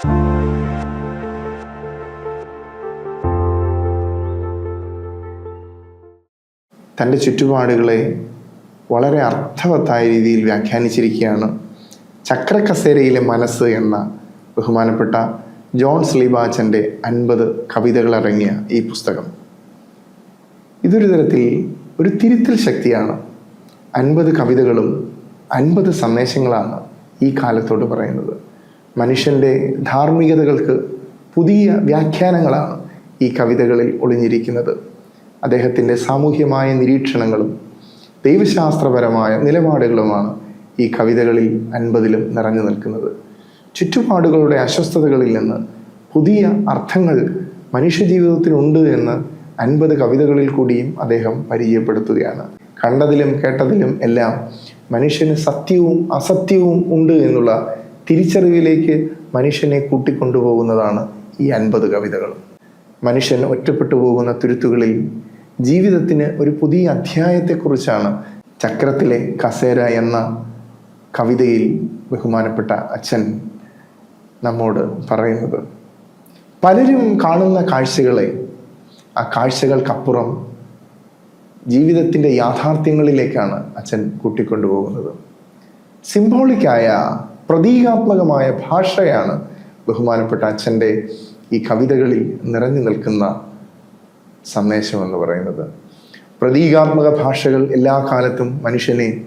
തന്റെ ചുറ്റുപാടുകളെ വളരെ അർത്ഥവത്തായ രീതിയിൽ വ്യാഖ്യാനിച്ചിരിക്കുകയാണ് ചക്രക്കസേരയിലെ മനസ്സ് എന്ന ബഹുമാനപ്പെട്ട ജോൺ സ്ലീബാച്ചന്റെ അൻപത് കവിതകളടങ്ങിയ ഈ പുസ്തകം. ഇതൊരു തരത്തിൽ ഒരു തിരുത്തൽ ശക്തിയാണ്. അൻപത് കവിതകളും അൻപത് സന്ദേശങ്ങളാണ് ഈ കാലത്തോട് പറയുന്നത്. മനുഷ്യന്റെ ധാർമ്മികതകൾക്ക് പുതിയ വ്യാഖ്യാനങ്ങളാണ് ഈ കവിതകളിൽ ഒളിഞ്ഞിരിക്കുന്നത്. അദ്ദേഹത്തിന്റെ സാമൂഹ്യമായ നിരീക്ഷണങ്ങളും ദൈവശാസ്ത്രപരമായ നിലപാടുകളുമാണ് ഈ കവിതകളിൽ അൻപതിലും നിറഞ്ഞു നിൽക്കുന്നത്. ചുറ്റുപാടുകളുടെ അസ്വസ്ഥതകളിൽ നിന്ന് പുതിയ അർത്ഥങ്ങൾ മനുഷ്യജീവിതത്തിനുണ്ട് എന്ന് അൻപത് കവിതകളിൽ കൂടിയും അദ്ദേഹം പരിചയപ്പെടുത്തുകയാണ്. കണ്ടതിലും കേട്ടതിലും എല്ലാം മനുഷ്യന് സത്യവും അസത്യവും ഉണ്ട് എന്നുള്ള തിരിച്ചറിവിലേക്ക് മനുഷ്യനെ കൂട്ടിക്കൊണ്ടുപോകുന്നതാണ് ഈ അൻപത് കവിതകൾ മനുഷ്യൻ ഒറ്റപ്പെട്ടു പോകുന്ന തുരുത്തുകളിൽ ജീവിതത്തിന് ഒരു പുതിയ അധ്യായത്തെക്കുറിച്ചാണ് ചക്രത്തിലെ കസേര എന്ന കവിതയിൽ ബഹുമാനപ്പെട്ട അച്ഛൻ നമ്മോട് പറയുന്നത്. പലരും കാണുന്ന കാഴ്ചകളെ ആ കാഴ്ചകൾക്കപ്പുറം ജീവിതത്തിന്റെ യാഥാർത്ഥ്യങ്ങളിലേക്കാണ് അച്ഛൻ കൂട്ടിക്കൊണ്ടുപോകുന്നത്. സിംബോളിക്കായ പ്രതീകാത്മകമായ ഭാഷയാണ് ബഹുമാനപ്പെട്ട അച്ഛന്റെ ഈ കവിതകളിൽ നിറഞ്ഞു നിൽക്കുന്ന സന്ദേശം എന്ന് പറയുന്നത്. പ്രതീകാത്മക ഭാഷകൾ എല്ലാ കാലത്തും മനുഷ്യനെ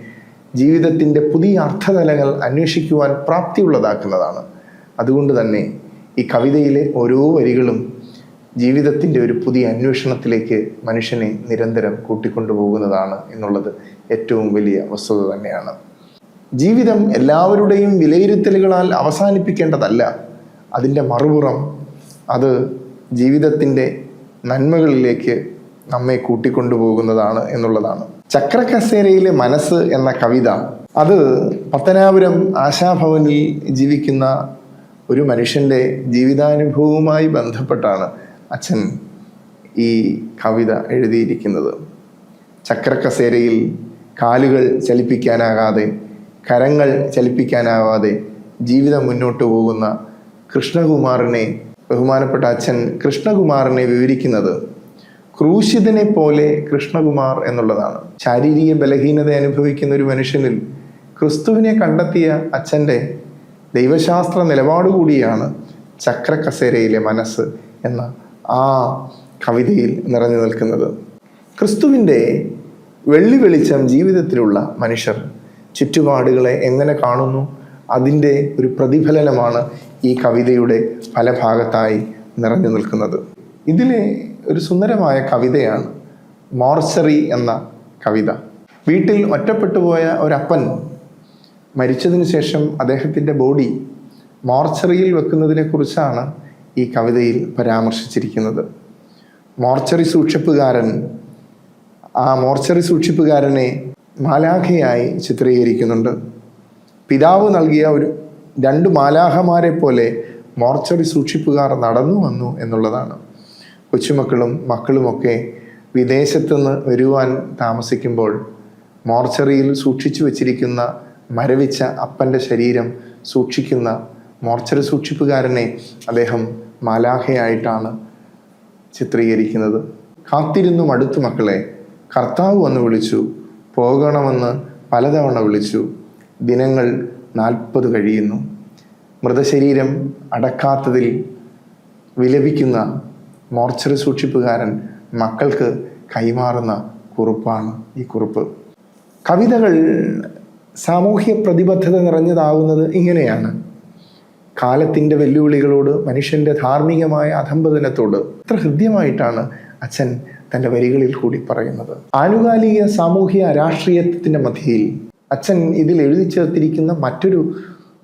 ജീവിതത്തിന്റെ പുതിയ അർത്ഥതലങ്ങൾ അന്വേഷിക്കുവാൻ പ്രാപ്തിയുള്ളതാക്കുന്നതാണ്. അതുകൊണ്ട് തന്നെ ഈ കവിതയിലെ ഓരോ വരികളും ജീവിതത്തിന്റെ ഒരു പുതിയ അന്വേഷണത്തിലേക്ക് മനുഷ്യനെ നിരന്തരം കൂട്ടിക്കൊണ്ടുപോകുന്നതാണ് എന്നുള്ളത് ഏറ്റവും വലിയ വസ്തുത തന്നെയാണ്. ജീവിതം എല്ലാവരുടെയും വിലയിരുത്തലുകളാൽ അവസാനിപ്പിക്കേണ്ടതല്ല. അതിന്റെ മറുപുറം അത് ജീവിതത്തിന്റെ നന്മകളിലേക്ക് നമ്മെ കൂട്ടിക്കൊണ്ടുപോകുന്നതാണ് എന്നുള്ളതാണ്. ചക്രക്കസേരയിലെ മനസ്സ് എന്ന കവിത അത് പത്തനാപുരം ആശാഭവനിൽ ജീവിക്കുന്ന ഒരു മനുഷ്യന്റെ ജീവിതാനുഭവവുമായി ബന്ധപ്പെട്ടാണ് അച്ഛൻ ഈ കവിത എഴുതിയിരിക്കുന്നത്. ചക്രക്കസേരയിൽ കാലുകൾ ചലിപ്പിക്കാനാകാതെ കരങ്ങൾ ചലിപ്പിക്കാനാവാതെ ജീവിതം മുന്നോട്ട് പോകുന്ന കൃഷ്ണകുമാറിനെ ബഹുമാനപ്പെട്ട അച്ഛൻ കൃഷ്ണകുമാറിനെ വിവരിക്കുന്നത് ക്രൂശിതനെ പോലെ കൃഷ്ണകുമാർ എന്നുള്ളതാണ്. ശാരീരിക ബലഹീനത അനുഭവിക്കുന്ന ഒരു മനുഷ്യനിൽ ക്രിസ്തുവിനെ കണ്ടെത്തിയ അച്ഛന്റെ ദൈവശാസ്ത്ര നിലപാട് കൂടിയാണ് ചക്രക്കസേരയിലെ മനസ്സ് എന്ന ആ കവിതയിൽ നിറഞ്ഞു നിൽക്കുന്നത്. ക്രിസ്തുവിന്റെ വെള്ളി വെളിച്ചം ജീവിതത്തിലുള്ള മനുഷ്യർ ചുറ്റുപാടുകളെ എങ്ങനെ കാണുന്നു? അതിന്റെ ഒരു പ്രതിഫലനമാണ് ഈ കവിതയുടെ പല ഭാഗത്തായി നിറഞ്ഞു നിൽക്കുന്നത്. ഇതിലെ ഒരു സുന്ദരമായ കവിതയാണ് മോർച്ചറി എന്ന കവിത. വീട്ടിൽ ഒറ്റപ്പെട്ടു പോയ ഒരപ്പൻ മരിച്ചതിന് ശേഷം അദ്ദേഹത്തിന്റെ ബോഡി മോർച്ചറിയിൽ വെക്കുന്നതിനെക്കുറിച്ചാണ് ഈ കവിതയിൽ പരാമർശിച്ചിരിക്കുന്നത്. മോർച്ചറി സൂക്ഷിപ്പുകാരൻ ആ മോർച്ചറി സൂക്ഷിപ്പുകാരനെ മാലാഖയായി ചിത്രീകരിക്കുന്നുണ്ട്. പിതാവ് നൽകിയ ഒരു രണ്ട് മാലാഹമാരെ പോലെ മോർച്ചറി സൂക്ഷിപ്പുകാർ നടന്നു വന്നു എന്നുള്ളതാണ്. കൊച്ചുമക്കളും മക്കളുമൊക്കെ വിദേശത്തുനിന്ന് വരുവാൻ താമസിക്കുമ്പോൾ മോർച്ചറിയിൽ സൂക്ഷിച്ചു വച്ചിരിക്കുന്ന മരവിച്ച അപ്പന്റെ ശരീരം സൂക്ഷിക്കുന്ന മോർച്ചറി സൂക്ഷിപ്പുകാരനെ അദ്ദേഹം മാലാഖയായിട്ടാണ് ചിത്രീകരിക്കുന്നത്. കാത്തിരുന്നു മടുത്തു മക്കളെ. കർത്താവ് വന്ന് വിളിച്ചു പോകണമെന്ന് പലതവണ വിളിച്ചു. ദിനങ്ങൾ നാൽപ്പത് കഴിയുന്നു. മൃതശരീരം അടക്കാത്തതിൽ വിലപിക്കുന്ന മോർച്ചറി സൂക്ഷിപ്പുകാരൻ മക്കൾക്ക് കൈമാറുന്ന കുറിപ്പാണ് ഈ കുറിപ്പ്. കവിതകൾ സാമൂഹ്യ പ്രതിബദ്ധത നിറഞ്ഞതാകുന്നത് ഇങ്ങനെയാണ്. കാലത്തിന്റെ വെല്ലുവിളികളോട് മനുഷ്യന്റെ ധാർമ്മികമായ അധംബദനത്തോട് എത്ര ഹൃദ്യമായിട്ടാണ് അച്ഛൻ തന്റെ വരികളിൽ കൂടി പറയുന്നത്. ആനുകാലിക സാമൂഹ്യ രാഷ്ട്രീയത്തിന്റെ മധ്യയിൽ അച്ഛൻ ഇതിൽ എഴുതി ചേർത്തിരിക്കുന്ന മറ്റൊരു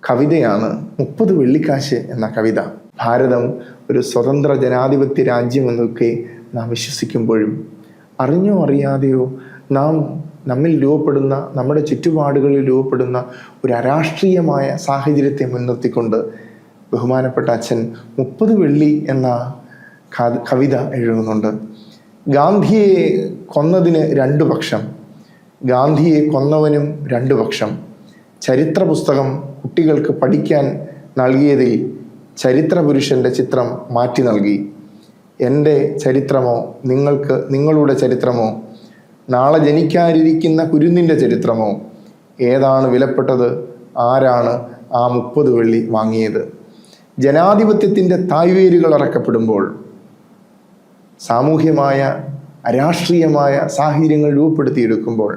കവിതയാണ് മുപ്പത് വെള്ളിക്കാശ് എന്ന കവിത. ഭാരതം ഒരു സ്വതന്ത്ര ജനാധിപത്യ രാജ്യമെന്നൊക്കെ നാം വിശ്വസിക്കുമ്പോഴും അറിഞ്ഞോ അറിയാതെയോ നാം നമ്മിൽ രൂപപ്പെടുന്ന നമ്മുടെ ചുറ്റുപാടുകളിൽ രൂപപ്പെടുന്ന ഒരു അരാഷ്ട്രീയമായ സാഹചര്യത്തെ മുൻനിർത്തിക്കൊണ്ട് ബഹുമാനപ്പെട്ട അച്ഛൻ മുപ്പത് വെള്ളി എന്ന കവിത എഴുതുന്നുണ്ട്. ഗാന്ധിയെ കൊന്നതിന് രണ്ടു പക്ഷം. ഗാന്ധിയെ കൊന്നവനും രണ്ടു പക്ഷം. ചരിത്ര പുസ്തകം കുട്ടികൾക്ക് പഠിക്കാൻ നൽകിയതിൽ ചരിത്ര പുരുഷന്റെ ചിത്രം മാറ്റി നൽകി. എന്റെ ചരിത്രമോ നിങ്ങൾക്ക് നിങ്ങളുടെ ചരിത്രമോ നാളെ ജനിക്കാനിരിക്കുന്ന കുരുന്നിന്റെ ചരിത്രമോ ഏതാണ് വിലപ്പെട്ടത് ആരാണ് ആ മുപ്പത് വെള്ളി വാങ്ങിയത്? ജനാധിപത്യത്തിന്റെ തായ്വേരുകൾ ഇറക്കപ്പെടുമ്പോൾ സാമൂഹ്യമായ രാഷ്ട്രീയമായ സാഹചര്യങ്ങൾ രൂപപ്പെടുത്തിയെടുക്കുമ്പോൾ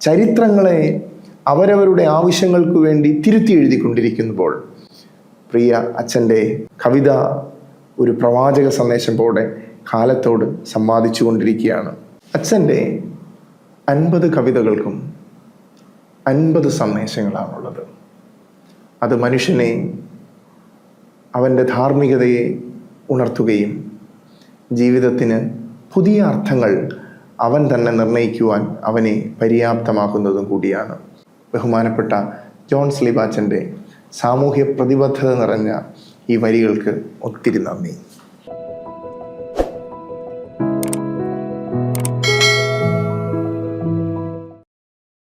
ചരിത്രങ്ങളെ അവരവരുടെ ആവശ്യങ്ങൾക്ക് വേണ്ടി തിരുത്തി എഴുതിക്കൊണ്ടിരിക്കുമ്പോൾ പ്രിയ അച്ഛന്റെ കവിത ഒരു പ്രവാചക സന്ദേശം പോലെ കാലത്തോട് സമ്മാനിച്ചു കൊണ്ടിരിക്കുകയാണ് അച്ഛന്റെ അൻപത് കവിതകൾക്കും അൻപത് സന്ദേശങ്ങളാണുള്ളത്. അത് മനുഷ്യനെ അവന്റെ ധാർമ്മികതയെ ഉണർത്തുകയും ജീവിതത്തിന് പുതിയ അർത്ഥങ്ങൾ അവൻ തന്നെ നിർണയിക്കുവാൻ അവനെ പര്യാപ്തമാക്കുന്നതും കൂടിയാണ്. ബഹുമാനപ്പെട്ട ജോൺ സ്ലിബാച്ചന്റെ സാമൂഹ്യ പ്രതിബദ്ധത നിറഞ്ഞ ഈ വരികൾക്ക് ഒത്തിരി നന്ദി.